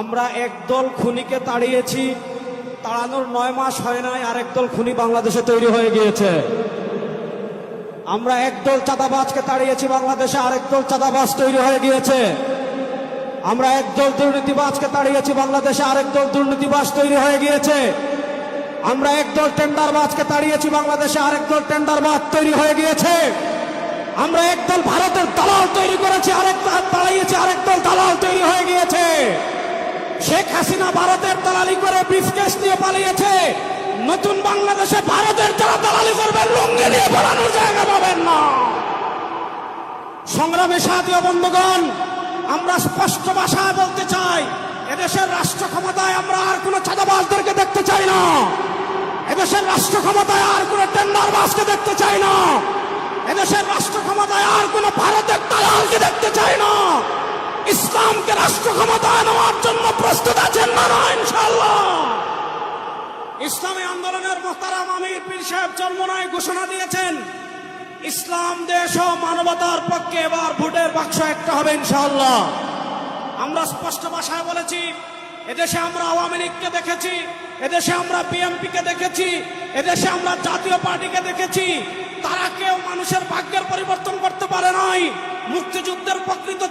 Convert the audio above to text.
আমরা একদল খুনিকে তাড়িয়েছি, তাড়ানোর নয় মাস হয় নাই আর একদল খুনি বাংলাদেশে তৈরি হয়ে গিয়েছে। আমরা একদল চাঁদাবাজকে তাড়িয়েছি, বাংলাদেশে আরেকদল চাঁদাবাজ তৈরি হয়ে গিয়েছে। আমরা একদল দুর্নীতিবাজকে তাড়িয়েছি, বাংলাদেশে আরেকদল দুর্নীতিবাজ তৈরি হয়ে গিয়েছে। আমরা একদল টেন্ডারবাজকে তাড়িয়েছি, বাংলাদেশে আরেকদল টেন্ডারবাজ তৈরি হয়ে গিয়েছে। আমরা একদল ভারতের দালাল তৈরি করেছি, আরেক দল তাড়িয়েছি আরেকদল দালাল তৈরি হয়ে গিয়েছে শেখ হাসিনা ভারতের দালালি করে ব্রিফকেস নিয়ে পালিয়েছে। নতুন বাংলাদেশে ভারতের যারা দালালি করবেন লুঙ্গি নিয়ে পালানোর জায়গা পাবেন না। সংগ্রামে সাথীয় বন্ধুগণ, আমরা স্পষ্ট ভাষায় বলতে চাই, এদেশের রাষ্ট্র ক্ষমতায় আমরা আর কোনো চাঁদাবাজদেরকে দেখতে চাই না। এদেশের রাষ্ট্র ক্ষমতায় আর কোনো টেন্ডারবাজকে দেখতে চাই না। এদেশের রাষ্ট্র ক্ষমতায় আর কোনো ভারতের দালালকে দেখতে চাই না। ইসলামকে রাষ্ট্র ক্ষমতায় নেওয়ার জন্য আছেন না ইনশাল্লাহ ইসলামী আন্দোলনের মোহতারাম আমির পীর সাহেব চর্মনায় ঘোষণা দিয়েছেন, ইসলাম, দেশ ও মানবতার পক্ষে এবার ভোটের বাক্স একটা হবে, ইনশাআল্লাহ। আমরা স্পষ্ট ভাষায় বলেছি, এদেশে আমরা আওয়ামী লীগকে দেখেছি, এদেশে আমরা বিএনপি কে দেখেছি, এদেশে আমরা জাতীয় পার্টিকে দেখেছি। তারা কেউ মানুষের ভাগ্যের পরিবর্তন করতে পারে নাই, মুক্তিযুদ্ধের প্রকৃত